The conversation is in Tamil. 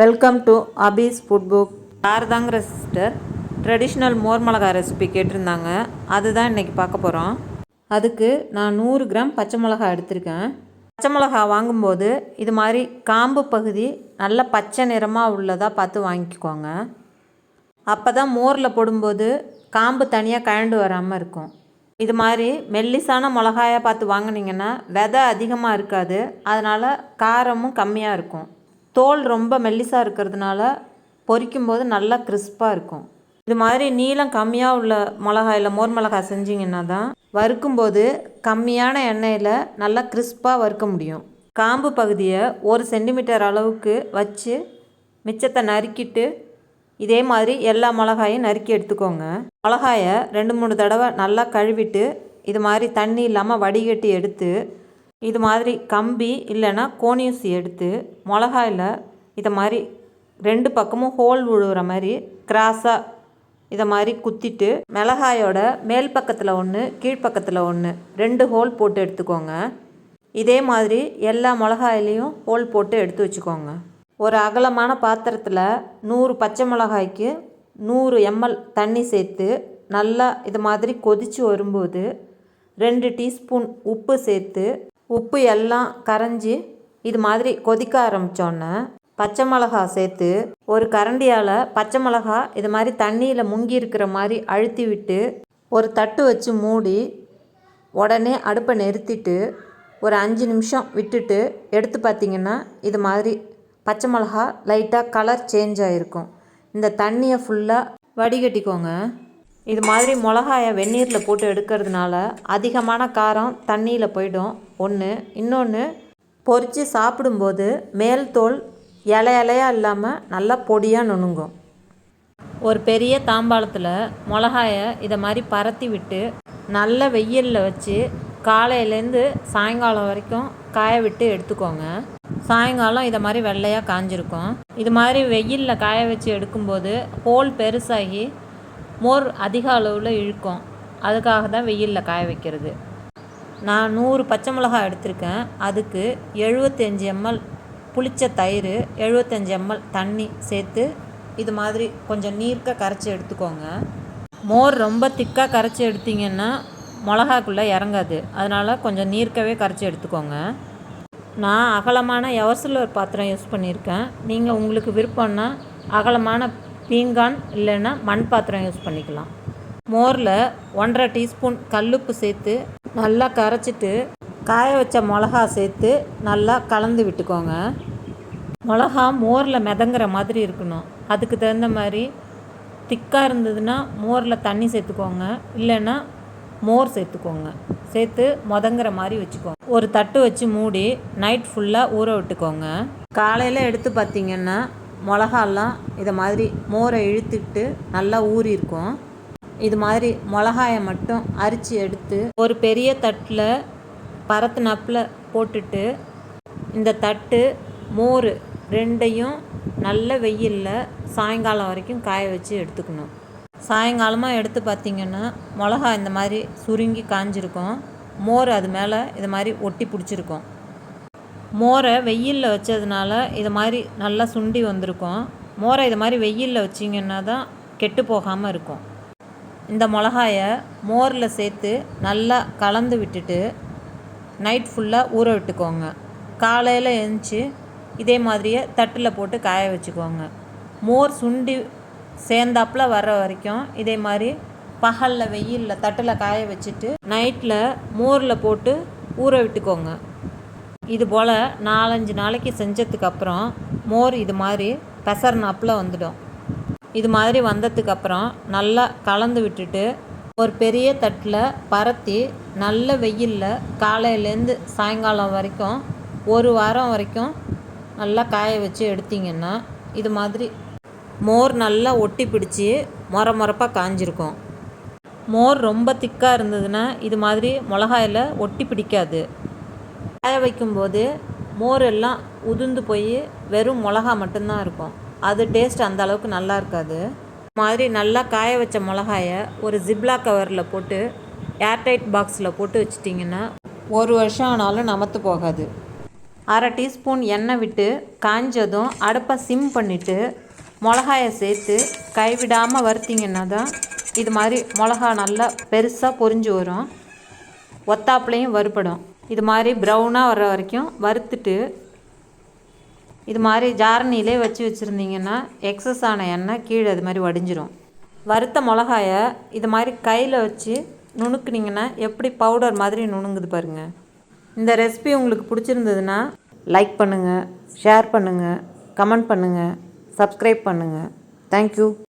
Welcome to Abi's food book சாரதாங்கிற sister traditional மோர் மிளகா ரெசிபி கேட்டிருந்தாங்க. அதுதான் இன்றைக்கி பார்க்க போகிறோம் அதுக்கு நான் நூறு கிராம் பச்சை மிளகா எடுத்திருக்கேன். பச்சை மிளகா வாங்கும்போது இது மாதிரி காம்பு பகுதி நல்ல பச்சை நிறமாக உள்ளதாக பார்த்து வாங்கிக்கோங்க. அப்போ தான் மோரில் போடும்போது காம்பு தனியாக கழண்டு வராமல் இருக்கும். இது மாதிரி மெல்லிசான மிளகாயாக பார்த்து வாங்குனீங்கன்னா விதை அதிகமாக இருக்காது. அதனால் காரமும் கம்மியாக இருக்கும். தோல் ரொம்ப மெல்லிசாக இருக்கிறதுனால பொரிக்கும்போது நல்லா கிறிஸ்பாக இருக்கும். இது மாதிரி நீளம் கம்மியாக உள்ள மிளகாயில் மோர் மிளகாய் செஞ்சிங்கன்னா தான் வறுக்கும்போது கம்மியான எண்ணெயில் நல்லா கிறிஸ்பாக வறுக்க முடியும். காம்பு பகுதியை ஒரு சென்டிமீட்டர் அளவுக்கு வச்சு மிச்சத்தை நறுக்கிட்டு இதே மாதிரி எல்லா மிளகாயும் நறுக்கி எடுத்துக்கோங்க. மிளகாயை ரெண்டு மூணு தடவை நல்லா கழுவிட்டு இது மாதிரி தண்ணி இல்லாமல் வடிகட்டி எடுத்து இது மாதிரி கம்பி இல்லைன்னா கோணியூசி எடுத்து மிளகாயில் இதை மாதிரி ரெண்டு பக்கமும் ஹோல் விழுகிற மாதிரி கிராஸாக இதை மாதிரி குத்திட்டு மிளகாயோட மேல் பக்கத்தில் ஒன்று கீழ்ப்பக்கத்தில் ஒன்று ரெண்டு ஹோல் போட்டு எடுத்துக்கோங்க. இதே மாதிரி எல்லா மிளகாயிலையும் ஹோல் போட்டு எடுத்து வச்சுக்கோங்க. ஒரு அகலமான பாத்திரத்தில் நூறு பச்சை மிளகாய்க்கு நூறு எம்எல் தண்ணி சேர்த்து நல்லா இது மாதிரி கொதித்து வரும்போது ரெண்டு டீஸ்பூன் உப்பு சேர்த்து உப்பு எல்லாம் கரைஞ்சி இது மாதிரி கொதிக்க ஆரம்பித்தோன்னே பச்சை மிளகா சேர்த்து ஒரு கரண்டியால் பச்சை மிளகா இது மாதிரி தண்ணியில் முங்கி இருக்கிற மாதிரி அழுத்தி விட்டு ஒரு தட்டு வச்சு மூடி உடனே அடுப்பை நிறுத்திட்டு ஒரு அஞ்சு நிமிஷம் விட்டுட்டு எடுத்து பார்த்திங்கன்னா இது மாதிரி பச்சை மிளகா லைட்டாக கலர் சேஞ்ச் ஆகிருக்கும் இந்த தண்ணியை ஃபுல்லாக வடிகட்டிக்கோங்க. இது மாதிரி மிளகாயை வெந்நீரில் போட்டு எடுக்கிறதுனால அதிகமான காரம் தண்ணியில் போயிடும். ஒன்று இன்னொன்று பொறித்து சாப்பிடும்போது மேல் தோல் இலை இலையாக இல்லாமல் நல்லா பொடியாக நுணுங்கும். ஒரு பெரிய தாம்பாளத்தில் மிளகாயை இதை மாதிரி பரத்தி விட்டு நல்ல வெயிலில் வச்சு காலையிலேருந்து சாயங்காலம் வரைக்கும் காய விட்டு எடுத்துக்கோங்க. சாயங்காலம் இதை மாதிரி வெள்ளையாக காஞ்சிருக்கும். இது மாதிரி வெயிலில் காய வச்சு எடுக்கும்போது ஹோல் பெருசாகி மோர் அதிக அளவில் இழுக்கும். அதுக்காக தான் வெயிலில் காய வைக்கிறது. நான் நூறு பச்சை மிளகாய் எடுத்திருக்கேன். அதுக்கு எழுபத்தஞ்சி எம்எல் புளிச்ச தயிர் எழுபத்தஞ்சி எம்எல் தண்ணி சேர்த்து இது மாதிரி கொஞ்சம் நீர்க்க கரைச்சி எடுத்துக்கோங்க. மோர் ரொம்ப திக்காக கரைச்சி எடுத்திங்கன்னா மிளகாக்குள்ளே இறங்காது. அதனால் கொஞ்சம் நீர்க்கவே கரைச்சி எடுத்துக்கோங்க. நான் அகலமான எவர்சிலர் பாத்திரம் யூஸ் பண்ணியிருக்கேன். நீங்கள் உங்களுக்கு விருப்பம்னா அகலமான பீங்கான் இல்லைன்னா மண் பாத்திரம் யூஸ் பண்ணிக்கலாம். மோரில் ஒன்றரை டீஸ்பூன் கல்லுப்பு சேர்த்து நல்லா கரைச்சிட்டு காய வச்ச மிளகா சேர்த்து நல்லா கலந்து விட்டுக்கோங்க. மிளகா மோரில் மிதங்குற மாதிரி இருக்கணும். அதுக்கு தகுந்த மாதிரி திக்காக இருந்ததுன்னா மோரில் தண்ணி சேர்த்துக்கோங்க. இல்லைன்னா மோர் சேர்த்துக்கோங்க. சேர்த்து முதங்குற மாதிரி வச்சுக்கோங்க. ஒரு தட்டு வச்சு மூடி நைட் ஃபுல்லாக ஊற விட்டுக்கோங்க. காலையில் எடுத்து பார்த்திங்கன்னா மிளகாலாம் இதை மாதிரி மோரை இழுத்துக்கிட்டு நல்லா ஊறி இருக்கும் இது மாதிரி மிளகாயை மட்டும் அரித்து எடுத்து ஒரு பெரிய தட்டில் பரத்துனப்பில் போட்டுட்டு இந்த தட்டு மோர் ரெண்டையும் நல்ல வெயிலில் சாயங்காலம் வரைக்கும் காய வச்சு எடுத்துக்கணும். சாயங்காலமாக எடுத்து பார்த்திங்கன்னா மிளகா இந்த மாதிரி சுருங்கி காஞ்சிருக்கும். மோர் அது மேலே இது மாதிரி ஒட்டி பிடிச்சிருக்கும். மோரை வெயிலில் வச்சதுனால இது மாதிரி நல்லா சுண்டி வந்திருக்கும். மோரை இது மாதிரி வெயிலில் வச்சிங்கன்னா தான் கெட்டு போகாமல் இருக்கும். இந்த மிளகாயை மோரில் சேர்த்து நல்லா கலந்து விட்டுட்டு நைட் ஃபுல்லாக ஊற விட்டுக்கோங்க. காலையில் எழுந்துச்சி இதே மாதிரியே தட்டில் போட்டு காய வச்சுக்கோங்க. மோர் சுண்டி சேர்ந்தாப்பில் வர்ற வரைக்கும் இதே மாதிரி பகலில் வெயிலில் தட்டில் காய வச்சுட்டு நைட்டில் மோரில் போட்டு ஊற விட்டுக்கோங்க. இது போல் நாலஞ்சு நாளைக்கு செஞ்சதுக்கப்புறம் மோர் இது மாதிரி பெசர்னாப்பில் வந்துடும். இது மாதிரி வந்ததுக்கப்புறம் நல்லா கலந்து விட்டுட்டு ஒரு பெரிய தட்டில் பரத்தி நல்ல வெயிலில் காலையிலேருந்து சாயங்காலம் வரைக்கும் ஒரு வாரம் வரைக்கும் நல்லா காய வச்சு எடுத்திங்கன்னா இது மாதிரி மோர் நல்லா ஒட்டி பிடிச்சி மொர மொரப்பாக காஞ்சிருக்கும். மோர் ரொம்ப திக்காக இருந்ததுன்னா இது மாதிரி மிளகாயில் ஒட்டி பிடிக்காது. காய வைக்கும்போது மோர் எல்லாம் உதிர்ந்து போய் வெறும் மிளகா மட்டும்தான் இருக்கும். அது டேஸ்ட் அந்த அளவுக்கு நல்லா இருக்காது. மாதிரி நல்லா காய வச்ச மிளகாயை ஒரு ஜிப்லா கவரில் போட்டு ஏர்டைட் பாக்ஸில் போட்டு வச்சிட்டிங்கன்னா ஒரு வருஷம் ஆனாலும் நமத்து போகாது. அரை டீஸ்பூன் எண்ணெய் விட்டு காஞ்சதும் அடுப்பை சிம் பண்ணிவிட்டு மிளகாயை சேர்த்து கைவிடாமல் வறுத்தீங்கன்னா தான் இது மாதிரி மிளகா நல்லா பெருசாக பொரிஞ்சு வரும். ஒத்தாப்புலையும் வறுபடும். இது மாதிரி ப்ரௌனாக வர்ற வரைக்கும் வறுத்துட்டு இது மாதிரி ஜாரணியிலே வச்சு வச்சுருந்தீங்கன்னா எக்ஸஸ் ஆன எண்ணெய் கீழே இது மாதிரி வடிஞ்சிரும். வறுத்த மிளகாயை இது மாதிரி கையில் வச்சு நுணுக்குனிங்கன்னா எப்படி பவுடர் மாதிரி நுணுங்குது பாருங்கள் இந்த ரெசிபி உங்களுக்கு பிடிச்சிருந்ததுன்னா லைக் பண்ணுங்கள் ஷேர் பண்ணுங்கள் கமெண்ட் பண்ணுங்கள் சப்ஸ்கிரைப் பண்ணுங்கள் தேங்க்யூ